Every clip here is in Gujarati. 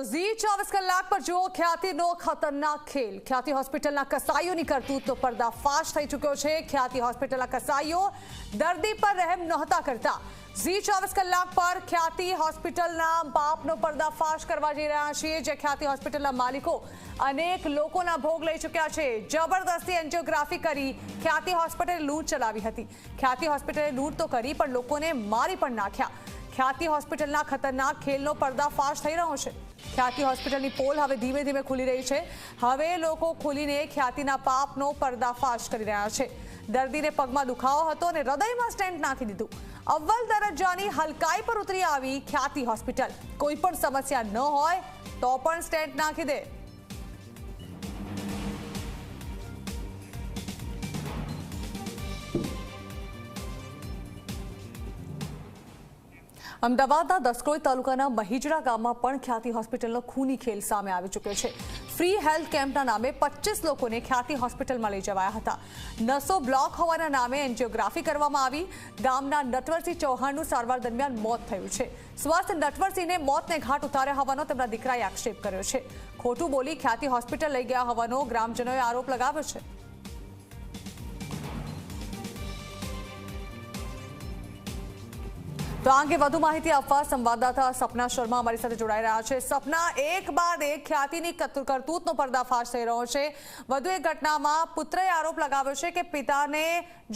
તો ઝી ચોવીસ કલાક પર જુઓ, ખ્યાતિનો ખતરનાક ખેલ. ખ્યાતિ હોસ્પિટલના કસાઈઓની કરતૂતનો પર્દાફાશ થઈ ચૂક્યો છે. ખ્યાતિ હોસ્પિટલના કસાઈઓ દર્દી પર રહેમ નહોતા કરતા. ઝી ચોવીસ કલાક પર ખ્યાતિ હોસ્પિટલના બાપનો પર્દાફાશ કરવા જઈ રહ્યા છીએ, જે ખ્યાતિ હોસ્પિટલના માલિકો અનેક લોકોના ભોગ લઈ ચૂક્યા છે. જબરદસ્તી એન્જિયોગ્રાફી કરી ખ્યાતિ હોસ્પિટલે લૂંટ ચલાવી હતી. ખ્યાતિ હોસ્પિટલે લૂંટ તો કરી, પણ લોકોને મારી પણ નાખ્યા. ખ્યાતિ હોસ્પિટલના ખતરનાક ખેલનો પર્દાફાશ થઈ રહ્યો છે. ખ્યાતિ હોસ્પિટલની પોલ હવે ધીમે ધીમે ખુલી રહી છે. હવે લોકો ખુલીને ખ્યાતિના પાપનો પર્દાફાશ કરી રહ્યા છે. દર્દીને પગમાં દુખાવો હતો અને હૃદયમાં સ્ટેન્ટ નાખી દીધું. અવ્વલ દરજ્જાની હલકાઈ પર ઉતરી આવી ખ્યાતિ હોસ્પિટલ. કોઈ પણ સમસ્યા ન હોય તો પણ સ્ટેન્ટ નાખી દે. અમદાવાદના દસકોઈ તાલુકાના મહિજડા ગામમાં પણ ખ્યાતિ હોસ્પિટલનો ખૂની ખેલ સામે આવી ચૂક્યો છે. ફ્રી હેલ્થ કેમ્પના નામે પચીસ લોકોને ખ્યાતિ હોસ્પિટલમાં લઈ જવાયા હતા. નસો બ્લોક હોવાના નામે એન્જિયોગ્રાફી કરવામાં આવી. ગામના નટવરસિંહ ચૌહાણનું સારવાર દરમિયાન મોત થયું છે. સ્વસ્થ નટવરસિંહને મોતને ઘાટ ઉતાર્યા હોવાનો તેમના દીકરાએ આક્ષેપ કર્યો છે. ખોટું બોલી ખ્યાતિ હોસ્પિટલ લઈ ગયા હોવાનો ગ્રામજનોએ આરોપ લગાવ્યો છે. તો આ અંગે વધુ માહિતી આપવા સંવાદદાતા સપના શર્મા અમારી સાથે જોડાઈ રહ્યા છે. સપના એક બાદ એક ખ્યાતિની કરતૂતનો પર્દાફાશ થઈ રહ્યો છે. વધુ એક ઘટનામાં પુત્રએ આરોપ લગાવ્યો છે કે પિતાને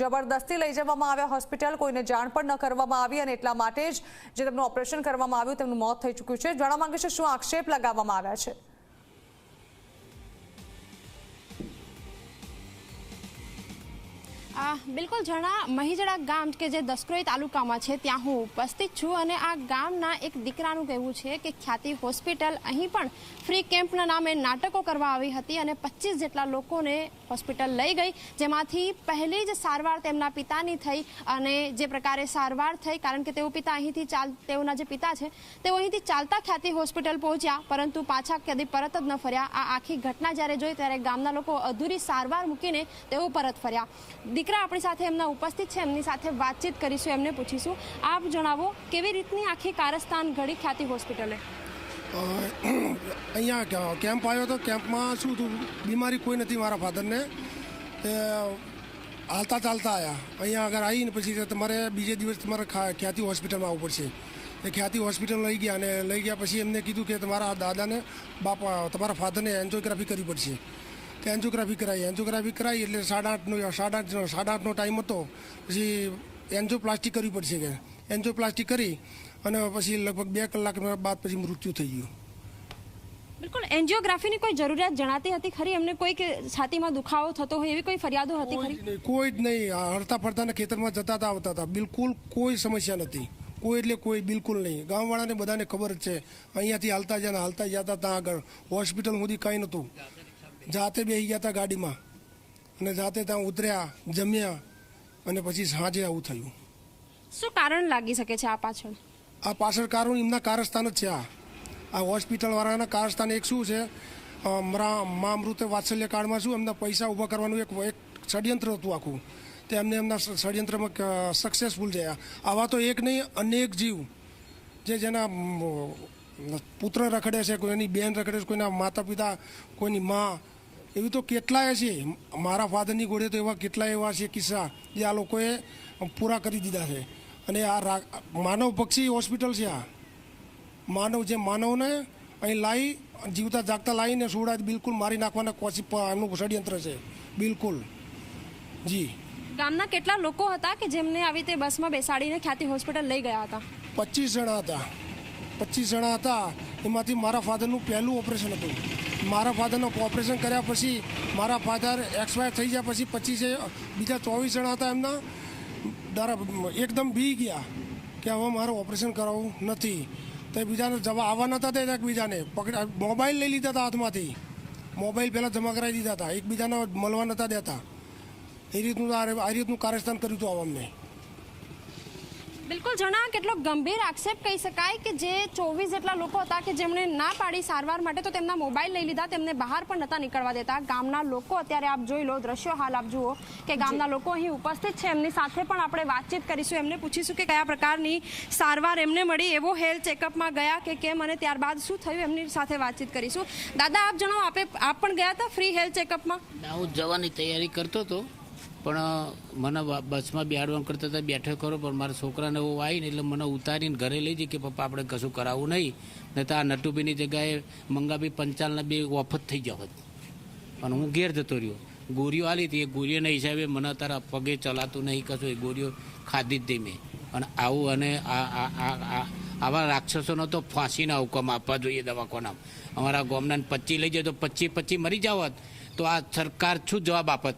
જબરદસ્તી લઈ જવામાં આવ્યા. હોસ્પિટલ કોઈને જાણ પણ ન કરવામાં આવી અને એટલા માટે જ જે તેમનું ઓપરેશન કરવામાં આવ્યું તેમનું મોત થઈ ચૂક્યું છે. જાણવા માંગે છે શું આક્ષેપ લગાવવામાં આવ્યા છે. બિલકુલ જણા મહીજડા ગામ કે જે દસક્રોઈ તાલુકામાં છે, ત્યાં હું ઉપસ્થિત છું અને આ ગામના એક દીકરાનું કહેવું છે કે ખ્યાતિ હોસ્પિટલ અહીં પણ ફ્રી કેમ્પના નામે નાટકો કરવા આવી હતી અને પચીસ જેટલા લોકોને હોસ્પિટલ લઈ ગઈ, જેમાંથી પહેલી જ સારવાર તેમના પિતાની થઈ અને જે પ્રકારે સારવાર થઈ, કારણ કે તેઓ પિતા અહીંથી ચાલ, તેઓના જે પિતા છે, તેઓ અહીંથી ચાલતા ખ્યાતિ હોસ્પિટલ પહોંચ્યા, પરંતુ પાછા કદી પરત જ ન ફર્યા. આ આખી ઘટના જ્યારે જોઈ, ત્યારે ગામના લોકો અધૂરી સારવાર મૂકીને તેઓ પરત ફર્યા. દીકરા આપણી સાથે એમના ઉપસ્થિત છે, એમની સાથે વાતચીત કરીશું, એમને પૂછીશું. આપ જણાવો, કેવી રીતની આખી કારસ્તાન ઘડી ખ્યાતિ હોસ્પિટલે? અહીંયા કેમ્પ આવ્યો હતો કેમ્પમાં શું હતું? બીમારી કોઈ નથી મારા ફાધરને. હાલતા ચાલતા આવ્યા અહીંયા આગળ આવીને પછી તમારે બીજે દિવસ તમારે ખ્યાતિ હોસ્પિટલમાં આવવું પડશે. એ ખ્યાતિ હોસ્પિટલ લઈ ગયા અને લઈ ગયા પછી એમને કીધું કે તમારા દાદાને બાપા, તમારા ફાધરને એન્જિયોગ્રાફી કરવી પડશે. તે એન્જિયોગ્રાફી કરાવી એન્જિયોગ્રાફી કરાવી એટલે સાડા આઠનો સાડા આઠ સાડા આઠનો ટાઈમ હતો. પછી એન્જિયોપ્લાસ્ટી કરવી પડશે કે. એન્જિયોપ્લાસ્ટી કરી અને પછી લગભગ બે કલાક બાદ પછી મૃત્યુ થઈ ગયું. બિલકુલ એન્જિયોગ્રાફીની કોઈ જરૂરિયાત જણાતી હતી ખરી? એમને કોઈ કે છાતીમાં દુખાવો થતો હોય એવી કોઈ ફરિયાદો હતી કોઈ ખરી? જ નહીં, કોઈ જ નહીં. હરતા ફરતાના ખેતરમાં જતા હતા આવતા હતા બિલકુલ કોઈ સમસ્યા નથી. કોઈ એટલે કોઈ બિલકુલ નહીં. ગામવાળાને બધાને ખબર જ છે. અહીંયાથી હાલતા જ્યાં હાલતા જતા હતા આગળ. હોસ્પિટલ સુધી કંઈ નહોતું. જાતે બેસી ગયા હતા ગાડીમાં અને જાતે ત્યાં ઉતર્યા જમ્યા અને પછી સાંજે આવું થયું. શું કારણ લાગી શકે છે આ પાછળ? આ પાછળ કારણ એમના કારસ્થાન જ છે આ. આ હોસ્પિટલવાળાના કારસ્થાન એક શું છે? મરા મા મૃત વાત્સલ્ય કાળમાં શું એમના પૈસા ઊભા કરવાનું એક એક ષડયંત્ર હતું આખું. તે એમને એમના ષડયંત્રમાં સક્સેસફુલ થયા આવા તો એક નહીં અનેક જીવ જે જેના પુત્ર રખડે છે કોઈની બેન રખડે છે કોઈના માતા પિતા કોઈની મા એવી તો કેટલાય છે. મારા ફાધરની ઘોડે તો એવા કેટલાય એવા છે કિસ્સા જે આ લોકોએ પૂરા કરી દીધા છે. અને આ માનવ પક્ષી હોસ્પિટલ છે આ. માનવ જે માનવને અહીં લાવી જીવતા જાગતા લાવીને સુવડા બિલકુલ મારી નાખવાના કોશિશ એમનું ષડયંત્ર છે. બિલકુલ. જી. ગામના કેટલા લોકો હતા કે જેમને આવી રીતે બસમાં બેસાડીને ખ્યાતિ હોસ્પિટલ લઈ ગયા હતા? પચીસ જણા હતા. પચીસ જણા હતા. એમાંથી મારા ફાધરનું પહેલું ઓપરેશન હતું. મારા ફાધરનું ઓપરેશન કર્યા પછી મારા ફાધર એક્સપાયર થઈ ગયા પછી પચીસે, બીજા ચોવીસ જણા હતા એમના. દરા, એકદમ બી ગયા કે હવે મારે ઓપરેશન કરાવવું નથી. તો બીજાને જવા આવવા નહોતા દેતા એકબીજાને. પકડ મોબાઈલ લઈ લીધા હતા હાથમાંથી. મોબાઈલ પહેલાં જમા કરાવી દીધા હતા. એકબીજાને મળવા નતા દેતા. એ રીતનું આ રીતનું કાર્યસ્થાન કર્યું હતું અમને બિલકુલ જણા કેટલો ગંભીર આક્ષેપ કહી શકાય કે જે ચોવીસ જેટલા લોકો હતા કે જેમણે ના પાડી સારવાર માટે તો તેમના મોબાઈલ લઈ લીધા, તેમને બહાર પણ નતા નીકળવા દેતા. ગામના લોકો અત્યારે આપ જોઈ લો, દ્રશ્યો હાલ આપ જુઓ કે ગામના લોકો અહીં ઉપસ્થિત છે. એમની સાથે પણ આપણે વાતચીત કરીશું. એમને પૂછીશું કે કયા પ્રકારની સારવાર એમને મળી, એવો હેલ્થ ચેકઅપમાં ગયા કે કેમ અને ત્યારબાદ શું થયું એમની સાથે વાતચીત કરીશું. દાદા, આપ જણાવો, આપે, આપ પણ ગયા હતા ફ્રી હેલ્થ ચેકઅપમાં? હું જવાની તૈયારી કરતો હતો. પણ મને બસમાં બેહાડવાનું કરતા હતા, બેઠો ખરો, પણ મારા છોકરાને એવું આવીને એટલે મને ઉતારીને ઘરે લઈ જઈ કે, પપ્પા, આપણે કશું કરાવવું નહીં. નહીં તો આ નટુબીની જગ્યાએ મંગાભાઈ પંચાલના બે વફત થઈ જાવ અને હું ઘેર જતો રહ્યો. ગોળીઓ આલી હતી. એ ગોળીઓના હિસાબે મને તારા પગે ચલાતું નહીં કશું. એ ગોળીઓ ખાધી જ મેં. અને આવું અને આવા રાક્ષસોનો તો ફાંસીના હુકમ આપવા જોઈએ દવાખાના અમારા ગામના પચી લઈ જાય તો પચી પચી મરી જાવત તો આ સરકાર શું જવાબ આપત?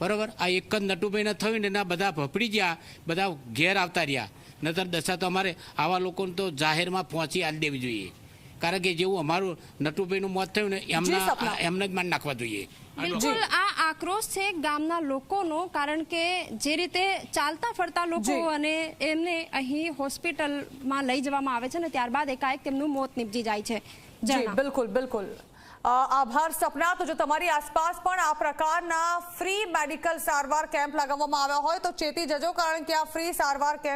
બરાબર? આ એક જ નટુભાઈને થયું ને એના બધા ભપડી ગયા બધા ઘેર આવતા રહ્યા. નતર દશા તો અમારે આવા લોકોને તો જાહેરમાં પહોંચી આલી દેવી જોઈએ. કારણ કે જેવું અમારું નટુભાઈનું મોત થયું ને એમના એમને જ માન નાખવા જોઈએ. બિલકુલ આ આક્રોશ છે ગામના લોકોનો કારણ કે જે રીતે ચાલતા ફરતા લોકો અને એમને અહીં હોસ્પિટલમાં લઈ જવામાં આવે છે ને ત્યારબાદ એકાએક તેમનું મોત નીપજી જાય છે. બિલકુલ બિલકુલ. આભાર સપના. તો જો તમારી આસપાસ પણ આ પ્રકારના ફ્રી મેડિકલ સારવાર કેમ્પ લગાવવામાં આવ્યા હોય તો ચેતી જજો, કારણ કે આ ફ્રી સારવાર કેમ્પ